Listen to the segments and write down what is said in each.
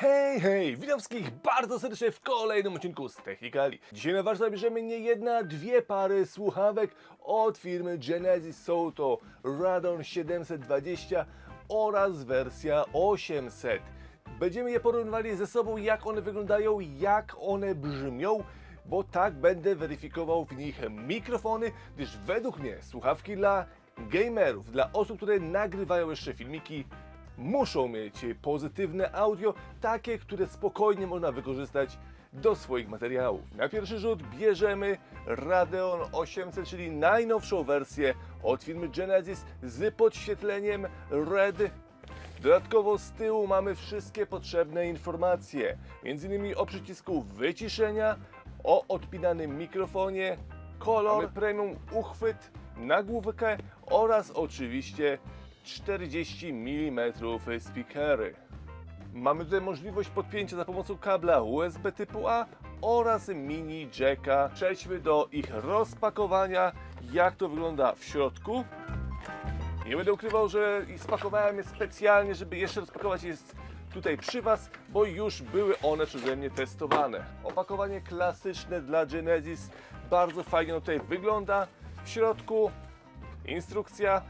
Hej, hej, witam wszystkich bardzo serdecznie w kolejnym odcinku z Technikali. Dzisiaj na warsztat bierzemy nie jedna, dwie pary słuchawek od firmy Genesis. Są to Radon 720 oraz wersja 800. Będziemy je porównywali ze sobą, jak one wyglądają, jak one brzmią, bo tak będę weryfikował w nich mikrofony, gdyż według mnie słuchawki dla gamerów, dla osób, które nagrywają jeszcze filmiki, muszą mieć pozytywne audio, takie, które spokojnie można wykorzystać do swoich materiałów. Na pierwszy rzut bierzemy Radeon 800, czyli najnowszą wersję od firmy Genesis z podświetleniem RED. Dodatkowo z tyłu mamy wszystkie potrzebne informacje, m.in. o przycisku wyciszenia, o odpinanym mikrofonie, kolor, premium uchwyt, nagłówkę oraz oczywiście 40 mm speakery. Mamy tutaj możliwość podpięcia za pomocą kabla USB typu A oraz mini jacka. Przejdźmy do ich rozpakowania, jak to wygląda w środku. Nie będę ukrywał, że spakowałem je specjalnie, żeby jeszcze rozpakować je z- tutaj przy Was, bo już były one przeze mnie testowane. Opakowanie klasyczne dla Genesis, bardzo fajnie tutaj wygląda. W środku instrukcja,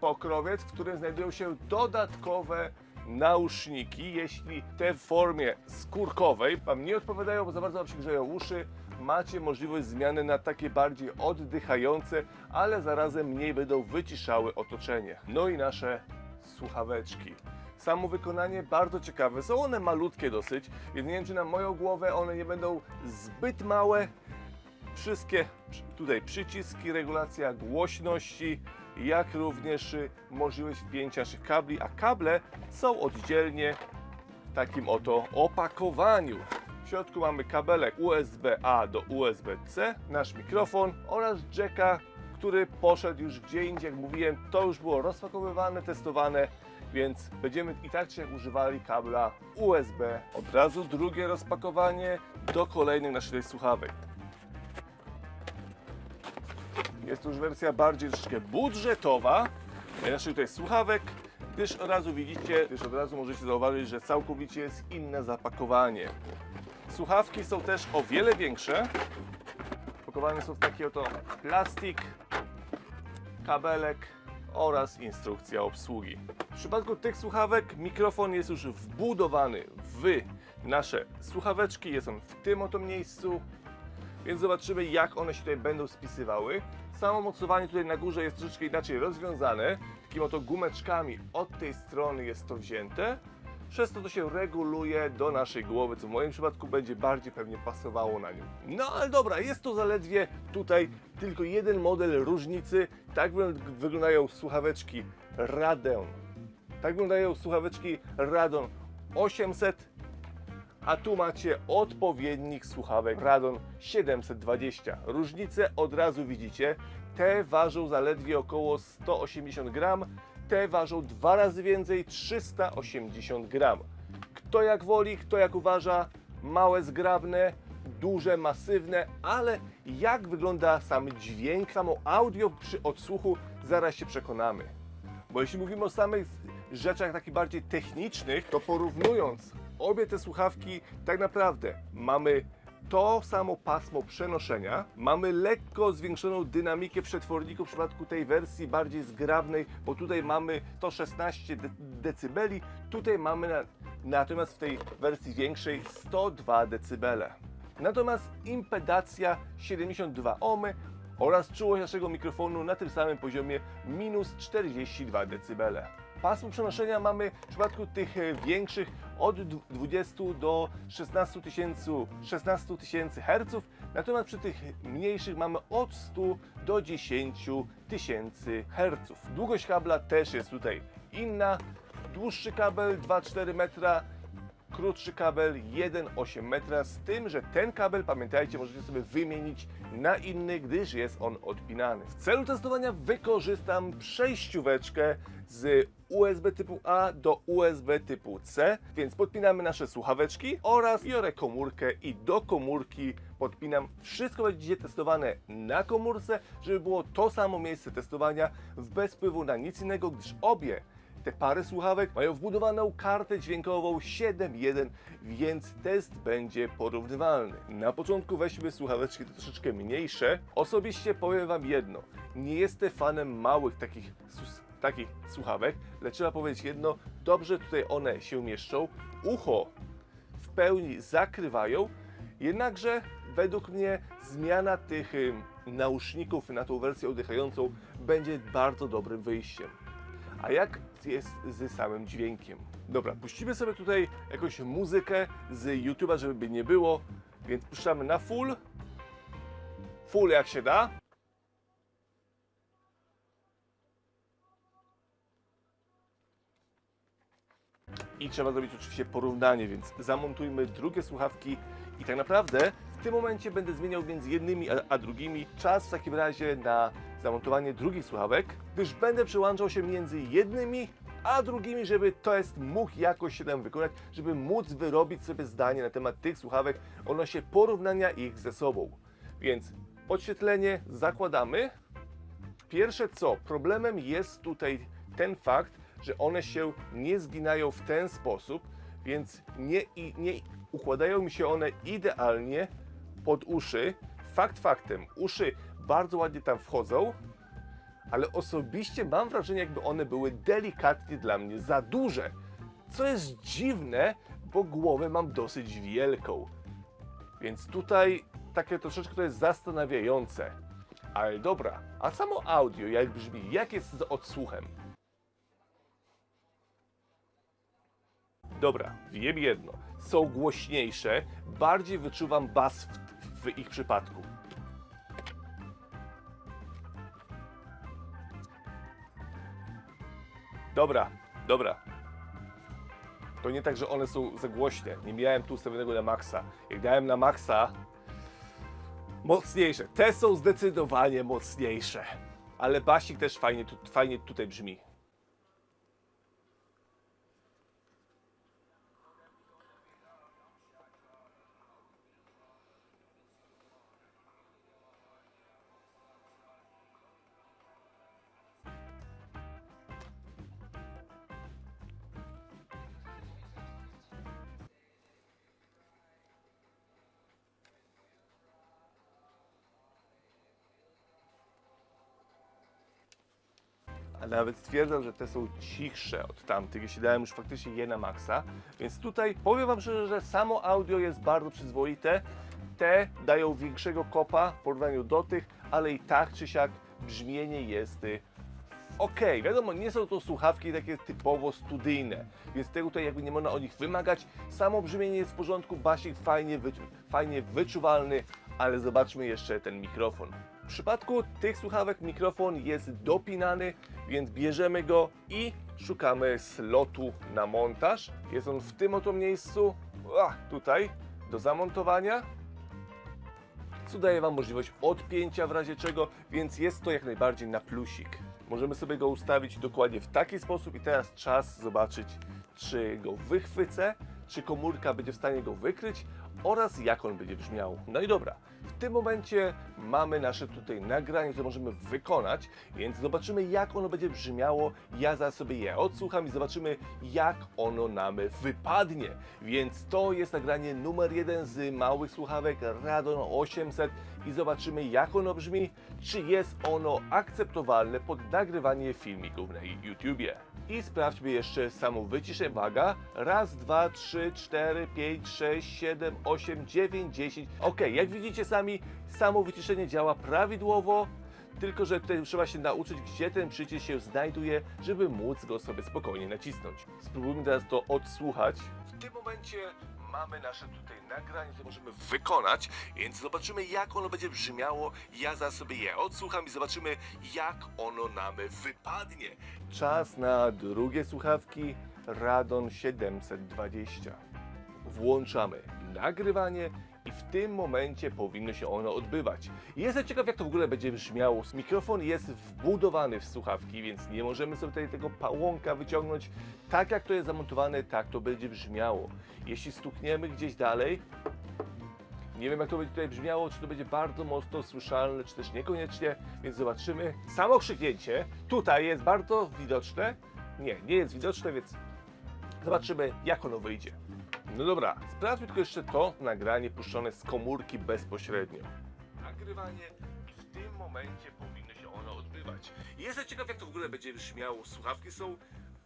pokrowiec, w którym znajdują się dodatkowe nauszniki. Jeśli te w formie skórkowej Wam nie odpowiadają, bo za bardzo Wam się grzeją uszy, macie możliwość zmiany na takie bardziej oddychające, ale zarazem mniej będą wyciszały otoczenie. No i nasze słuchaweczki. Samo wykonanie bardzo ciekawe. Są one malutkie dosyć, więc nie wiem, czy na moją głowę one nie będą zbyt małe, wszystkie tutaj przyciski, regulacja głośności, jak również y, możliwość wpięcia naszych kabli, a kable są oddzielnie w takim oto opakowaniu. W środku mamy kabelek USB-A do USB-C, nasz mikrofon oraz jacka, który poszedł już gdzie indziej, jak mówiłem, to już było rozpakowywane, testowane, więc będziemy i tak czy jak używali kabla USB. Od razu drugie rozpakowanie do kolejnych naszych słuchawek. Jest to już wersja bardziej troszeczkę budżetowa naszych tutaj słuchawek, gdyż od razu widzicie, gdyż od razu możecie zauważyć, że całkowicie jest inne zapakowanie. Słuchawki są też o wiele większe. Pakowane są w taki oto plastik, kabelek oraz instrukcja obsługi. W przypadku tych słuchawek mikrofon jest już wbudowany w nasze słuchaweczki, jest on w tym oto miejscu, więc zobaczymy jak one się tutaj będą spisywały. Samo mocowanie tutaj na górze jest troszeczkę inaczej rozwiązane, takimi oto gumeczkami od tej strony jest to wzięte. Przez to to się reguluje do naszej głowy, co w moim przypadku będzie bardziej pewnie pasowało na nią. No ale dobra, jest to zaledwie tutaj tylko jeden model różnicy. Tak wy- wyglądają słuchaweczki Radeon. Tak wyglądają słuchaweczki Radon 800 a tu macie odpowiednik słuchawek Radon 720. Różnice od razu widzicie. Te ważą zaledwie około 180 gram, te ważą dwa razy więcej 380 gram. Kto jak woli, kto jak uważa, małe zgrabne, duże, masywne, ale jak wygląda sam dźwięk, samo audio przy odsłuchu, zaraz się przekonamy. Bo jeśli mówimy o samych rzeczach takich bardziej technicznych, to porównując obie te słuchawki, tak naprawdę mamy to samo pasmo przenoszenia, mamy lekko zwiększoną dynamikę przetworniku w przypadku tej wersji bardziej zgrabnej, bo tutaj mamy to 16 de- decybeli, tutaj mamy na, natomiast w tej wersji większej 102 decybele. Natomiast impedacja 72 ohmy oraz czułość naszego mikrofonu na tym samym poziomie minus 42 dB. Pasmo przenoszenia mamy w przypadku tych e, większych od dw- 20 do 16 tysięcy 16 tysięcy Hz, natomiast przy tych mniejszych mamy od 100 do 10 tysięcy Hz. Długość kabla też jest tutaj inna. Dłuższy kabel 2,4 metra, krótszy kabel 1,8 metra, z tym, że ten kabel, pamiętajcie, możecie sobie wymienić na inny, gdyż jest on odpinany. W celu testowania wykorzystam przejścióweczkę z USB typu A do USB typu C, więc podpinamy nasze słuchaweczki oraz biorę komórkę i do komórki podpinam. Wszystko będzie testowane na komórce, żeby było to samo miejsce testowania bez wpływu na nic innego, gdyż obie te pary słuchawek mają wbudowaną kartę dźwiękową 7.1, więc test będzie porównywalny. Na początku weźmy słuchaweczki troszeczkę mniejsze. Osobiście powiem Wam jedno, nie jestem fanem małych takich, takich słuchawek, lecz trzeba powiedzieć jedno, dobrze tutaj one się mieszczą, ucho w pełni zakrywają, jednakże według mnie zmiana tych nauszników na tą wersję oddychającą będzie bardzo dobrym wyjściem. A jak jest z samym dźwiękiem? Dobra, puścimy sobie tutaj jakąś muzykę z YouTube'a, żeby nie było, więc puszczamy na full. Full jak się da. I trzeba zrobić oczywiście porównanie, więc zamontujmy drugie słuchawki i tak naprawdę w tym momencie będę zmieniał między jednymi a, a drugimi. Czas w takim razie na zamontowanie drugich słuchawek, gdyż będę przełączał się między jednymi a drugimi, żeby test mógł jakoś się tam wykonać, żeby móc wyrobić sobie zdanie na temat tych słuchawek odnośnie porównania ich ze sobą. Więc podświetlenie zakładamy. Pierwsze co, problemem jest tutaj ten fakt, że one się nie zginają w ten sposób, więc nie, nie układają mi się one idealnie pod uszy. Fakt faktem, uszy bardzo ładnie tam wchodzą, ale osobiście mam wrażenie, jakby one były delikatnie dla mnie za duże. Co jest dziwne, bo głowę mam dosyć wielką. Więc tutaj takie troszeczkę to jest zastanawiające. Ale dobra, a samo audio jak brzmi, jak jest z odsłuchem? Dobra, wiem jedno. Są głośniejsze, bardziej wyczuwam bas w, w ich przypadku. Dobra, dobra. To nie tak, że one są za głośne. Nie miałem tu ustawionego na maksa. Jak dałem na maksa, mocniejsze. Te są zdecydowanie mocniejsze. Ale basik też fajnie, tu, fajnie tutaj brzmi. A nawet stwierdzam, że te są cichsze od tamtych, jeśli dałem już faktycznie je na maksa. Więc tutaj powiem Wam szczerze, że samo audio jest bardzo przyzwoite. Te dają większego kopa w porównaniu do tych, ale i tak czy siak brzmienie jest y, ok. Wiadomo, nie są to słuchawki takie typowo studyjne, więc tego tutaj jakby nie można o nich wymagać. Samo brzmienie jest w porządku, basik fajnie, wyczu fajnie wyczuwalny, ale zobaczmy jeszcze ten mikrofon. W przypadku tych słuchawek mikrofon jest dopinany, więc bierzemy go i szukamy slotu na montaż. Jest on w tym oto miejscu, tutaj, do zamontowania co daje Wam możliwość odpięcia w razie czego, więc jest to jak najbardziej na plusik. Możemy sobie go ustawić dokładnie w taki sposób i teraz czas zobaczyć, czy go wychwycę, czy komórka będzie w stanie go wykryć oraz jak on będzie brzmiał. No i dobra, w tym momencie mamy nasze tutaj nagranie, które możemy wykonać, więc zobaczymy jak ono będzie brzmiało. Ja za sobie je odsłucham i zobaczymy jak ono nam wypadnie. Więc to jest nagranie numer jeden z małych słuchawek Radon 800 i zobaczymy jak ono brzmi, czy jest ono akceptowalne pod nagrywanie filmików na YouTubie. I sprawdźmy jeszcze samo wyciszenie. Waga. Raz, dwa, trzy, cztery, pięć, sześć, siedem, osiem, dziewięć, dziesięć. Ok, jak widzicie sami, samo wyciszenie działa prawidłowo. Tylko, że tutaj trzeba się nauczyć, gdzie ten przycisk się znajduje, żeby móc go sobie spokojnie nacisnąć. Spróbujmy teraz to odsłuchać. W tym momencie mamy nasze tutaj nagranie, które możemy wykonać, więc zobaczymy jak ono będzie brzmiało. Ja za sobie je odsłucham i zobaczymy jak ono nam wypadnie. Czas na drugie słuchawki Radon 720. Włączamy nagrywanie i w tym momencie powinno się ono odbywać. Jestem ciekaw, jak to w ogóle będzie brzmiało. Mikrofon jest wbudowany w słuchawki, więc nie możemy sobie tutaj tego pałąka wyciągnąć. Tak jak to jest zamontowane, tak to będzie brzmiało. Jeśli stukniemy gdzieś dalej, nie wiem jak to będzie tutaj brzmiało, czy to będzie bardzo mocno słyszalne, czy też niekoniecznie, więc zobaczymy. Samo krzyknięcie tutaj jest bardzo widoczne, Nie, nie jest widoczne, więc zobaczymy jak ono wyjdzie. No dobra, sprawdźmy tylko jeszcze to nagranie puszczone z komórki bezpośrednio. Nagrywanie i w tym momencie powinno się ono odbywać. Jestem ciekaw jak to w ogóle będzie brzmiało. Słuchawki są...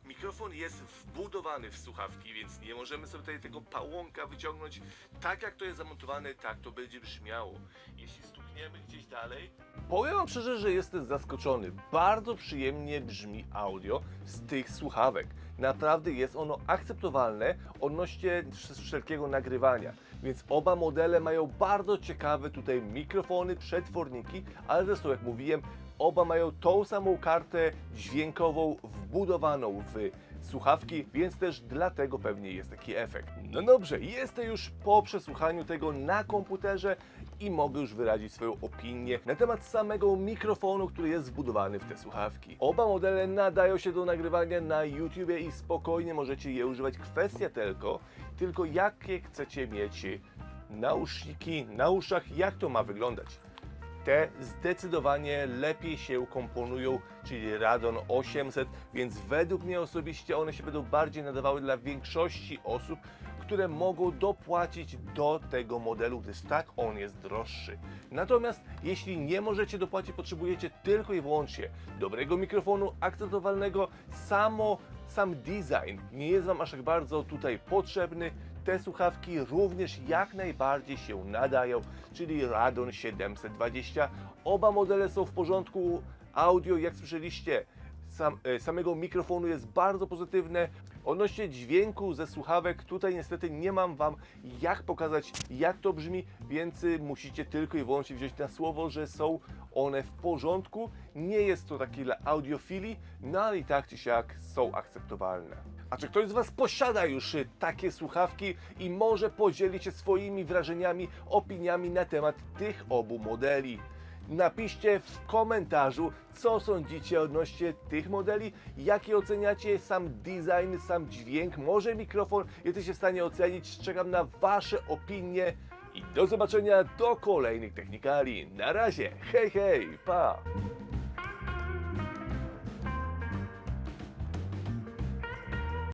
Mikrofon jest wbudowany w słuchawki, więc nie możemy sobie tutaj tego pałąka wyciągnąć. Tak jak to jest zamontowane, tak to będzie brzmiało. Jeśli stukniemy gdzieś dalej... Powiem wam szczerze, że jestem zaskoczony. Bardzo przyjemnie brzmi audio z tych słuchawek. Naprawdę jest ono akceptowalne odnośnie wszelkiego nagrywania. Więc oba modele mają bardzo ciekawe tutaj mikrofony, przetworniki, ale zresztą jak mówiłem, oba mają tą samą kartę dźwiękową wbudowaną w słuchawki, więc też dlatego pewnie jest taki efekt. No dobrze, jestem już po przesłuchaniu tego na komputerze i mogę już wyrazić swoją opinię na temat samego mikrofonu, który jest wbudowany w te słuchawki. Oba modele nadają się do nagrywania na YouTube i spokojnie możecie je używać. Kwestia tylko, tylko jakie chcecie mieć nauszniki na uszach, jak to ma wyglądać te zdecydowanie lepiej się komponują, czyli Radon 800, więc według mnie osobiście one się będą bardziej nadawały dla większości osób, które mogą dopłacić do tego modelu, gdyż tak on jest droższy. Natomiast jeśli nie możecie dopłacić, potrzebujecie tylko i wyłącznie dobrego mikrofonu, akceptowalnego, samo sam design nie jest Wam aż tak bardzo tutaj potrzebny, te słuchawki również jak najbardziej się nadają, czyli Radon 720. Oba modele są w porządku. Audio, jak słyszeliście, sam, e, samego mikrofonu jest bardzo pozytywne. Odnośnie dźwięku ze słuchawek, tutaj niestety nie mam Wam jak pokazać, jak to brzmi, więc y, musicie tylko i wyłącznie wziąć na słowo, że są one w porządku. Nie jest to taki dla audiofili, no ale i tak czy siak są akceptowalne. A czy ktoś z Was posiada już y, takie słuchawki i może podzielić się swoimi wrażeniami, opiniami na temat tych obu modeli? Napiszcie w komentarzu, co sądzicie odnośnie tych modeli, jakie oceniacie sam design, sam dźwięk, może mikrofon, jesteście w stanie ocenić. Czekam na Wasze opinie i do zobaczenia do kolejnych technikali. Na razie, hej hej, pa!